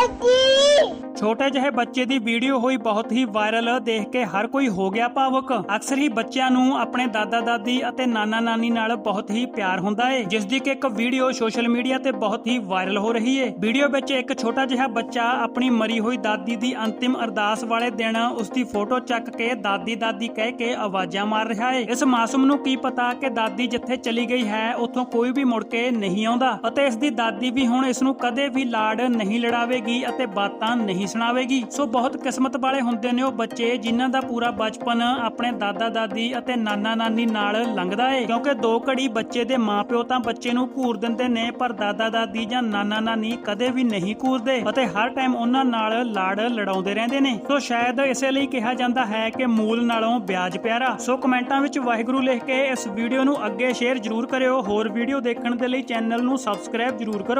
ਦਾਦੀ ਛੋਟੇ ਜਿਹੇ ਬੱਚੇ ਦੀ ਵੀਡੀਓ ਹੋਈ ਬਹੁਤ ਹੀ ਵਾਇਰਲ, ਦੇਖ ਕੇ ਹਰ ਕੋਈ ਹੋ ਗਿਆ ਭਾਵੁਕ। ਅਕਸਰ ਹੀ ਬੱਚਿਆਂ ਨੂੰ ਆਪਣੇ ਦਾਦਾ ਦਾਦੀ ਅਤੇ ਨਾਨਾ ਨਾਨੀ ਨਾਲ ਬਹੁਤ ਹੀ ਪਿਆਰ ਹੁੰਦਾ ਹੈ ਜਿਸ ਦੀ ਕਿ ਇੱਕ ਵੀਡੀਓ ਸੋਸ਼ਲ ਮੀਡੀਆ ਤੇ ਬਹੁਤ ਹੀ ਵਾਇਰਲ ਹੋ ਰਹੀ ਹੈ ਵੀਡੀਓ ਵਿੱਚ ਇੱਕ ਛੋਟਾ ਜਿਹਾ ਬੱਚਾ ਆਪਣੀ ਮਰੀ ਹੋਈ ਦਾਦੀ ਦੀ ਅੰਤਿਮ ਅਰਦਾਸ ਵਾਲੇ ਦਿਨ ਉਸ ਦੀ ਫੋਟੋ ਚੱਕ ਕੇ ਦਾਦੀ ਦਾਦੀ ਕਹਿ ਕੇ ਆਵਾਜ਼ਾਂ ਮਾਰ ਰਿਹਾ ਹੈ ਇਸ ਮਾਸੂਮ ਨੂੰ ਕੀ ਪਤਾ ਕਿ ਦਾਦੀ ਜਿੱਥੇ ਚਲੀ ਗਈ ਹੈ, ਉੱਥੋਂ ਕੋਈ ਵੀ ਮੁੜ ਕੇ ਨਹੀਂ ਆਉਂਦਾ। ਅਤੇ ਇਸ ਦੀ ਦਾਦੀ ਵੀ ਹੁਣ ਇਸ ਨੂੰ ਕਦੇ ਵੀ ਲਾੜ ਨਹੀਂ ਲੜਾਵੇਗੀ ਅਤੇ ਬਾਤਾਂ ਨਹੀਂ ਸੁਣਾਵੇਗੀ। ਸੋ ਬਹੁਤ ਕਿਸਮਤ ਵਾਲੇ ਹੁੰਦੇ ਨੇ ਉਹ ਬੱਚੇ ਜਿਨ੍ਹਾਂ ਦਾ ਪੂਰਾ ਬਚਪਨ ਆਪਣੇ ਦਾਦਾ ਦਾਦੀ ਅਤੇ ਨਾਨਾ ਨਾਨੀ ਨਾਲ ਲੰਘਦਾ ਏ। ਕਿਉਂਕਿ ਦੋ ਘੜੀ ਬੱਚੇ ਦੇ ਮਾਪਿਓ ਤਾਂ ਬੱਚੇ ਨੂੰ ਘੂਰ ਦਿੰਦੇ ਨੇ, ਪਰ ਦਾਦਾ ਦਾਦੀ ਜਾਂ ਨਾਨਾ ਨਾਨੀ ਕਦੇ ਵੀ ਨਹੀਂ ਘੂਰਦੇ ਅਤੇ ਹਰ ਟਾਈਮ ਉਹਨਾਂ ਨਾਲ ਲਾੜ ਲੜਾਉਂਦੇ ਰਹਿੰਦੇ ਨੇ। ਸੋ ਸ਼ਾਇਦ ਇਸੇ ਲਈ ਕਿਹਾ ਜਾਂਦਾ ਹੈ ਕਿ ਮੂਲ ਨਾਲੋਂ ਵਿਆਜ ਪਿਆਰਾ। ਸੋ ਕਮੈਂਟਾਂ ਵਿੱਚ ਵਾਹਿਗੁਰੂ ਲਿਖ ਕੇ ਇਸ ਵੀਡੀਓ ਨੂੰ ਅੱਗੇ ਸ਼ੇਅਰ ਜ਼ਰੂਰ ਕਰਿਓ। ਹੋਰ ਵੀਡੀਓ ਦੇਖਣ ਦੇ ਲਈ ਚੈਨਲ ਨੂੰ ਸਬਸਕ੍ਰਾਈਬ ਜ਼ਰੂਰ ਕਰੋ।